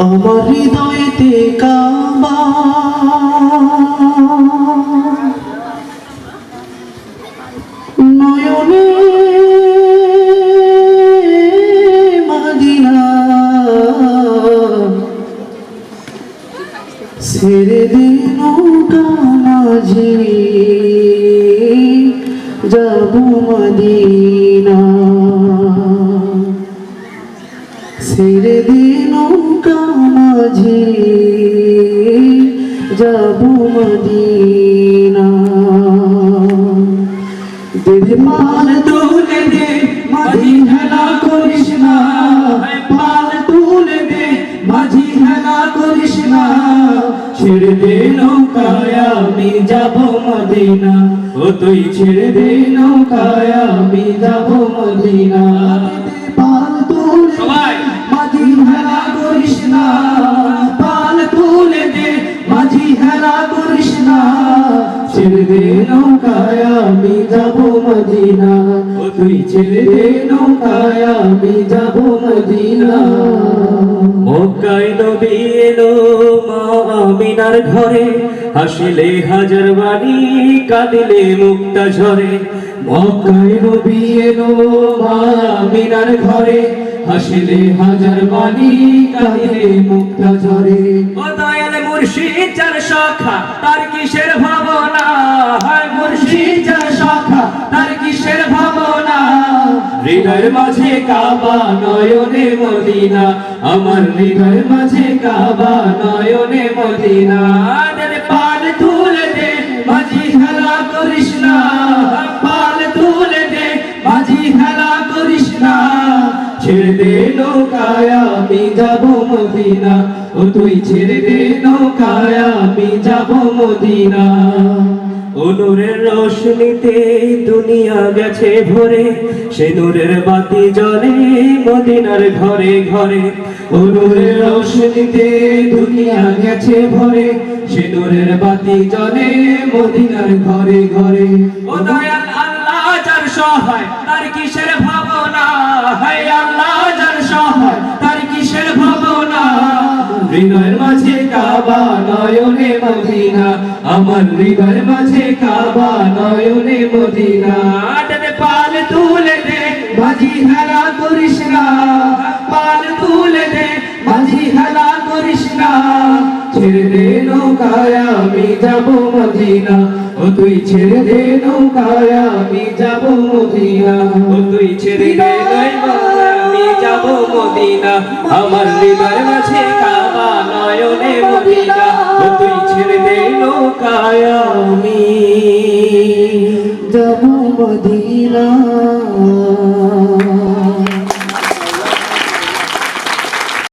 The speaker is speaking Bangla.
আমার হৃদয়তে কাবা নয়নে মাদিনা ছেড়ে দিন কামাঝি যাব মদিনা। ছেড়ে দিন কামাঝি যাব মদিনা দিদি পাল তুলে দে মাঝি হেলা করিস না পাল তুলে দে মাঝি করিস ছেড়ে দে নৌকায় আমি যাব মদিনা ও তুই ছেড়ে দে নৌকায় আমি যাব মদিনা নৌকায় আমি যাব মদিনা। তুই ছেড়ে দে নৌকায় আমি যাব মদিনা। মক্কায় নবী এলো মা আমিনার ঘরে। হাসিলে হাজার বাণী কাঁদিলে মুক্তা ঝরে। মক্কায় নবী এলো মা আমিনার ঘরে। হাসিলে হাজার বাণী কাঁদিলে মুক্তা ঝরে। ও দয়াল মুর্শিদ চার শাখা তার কিসের ভাবনা? তার কিসের ভাবনা? হৃদয়ের মাঝে কাবা নয়নে মদিনা। আমার হৃদয়ের মাঝে কাবা নয়নে মদিনা। পাল তুলে দে, মাঝি হেলা করিস না। পাল তুলে দে, মাঝি করিস ছেড়ে দে নৌকায়, আমি যাব মদিনা। ও তুই ছেড়ে দে নৌকায়, আমি যাব মদিনা। অনুরের রোশনিতে দুনিয়া গেছে ভরে। সে নূরের বাতি জ্বলে মদিনার ঘরে ঘরে। অনুরের রোশনিতে দুনিয়া গেছে ভরে। সে নূরের বাতি জ্বলে মদিনার ঘরে ঘরে। ও দয়াল আল্লাহ, যার সহায়, তার কিসের ভাবনা হৃদয়ের মাঝে কাবা নয়নে মদিনা আমার হৃদয়ের মাঝে কাবা নয়নে মদিনা। পাল তুলে দে মাঝি হেলা করিস না পাল তুলে দে মাঝি হেলা করিস না। ছেড়ে দে নৌকায় আমি যাব মদিনা ও তুই ছেড়ে দে নৌকায় আমি যাব মদিনা। ও তুই ছেড়ে দে নয় যাব মদিনা। আমার হৃদয় মাঝে কাবা নয়নে মদিনা। ও তুই ছেড়ে দে নৌকায় আমি। যাব মদিনা।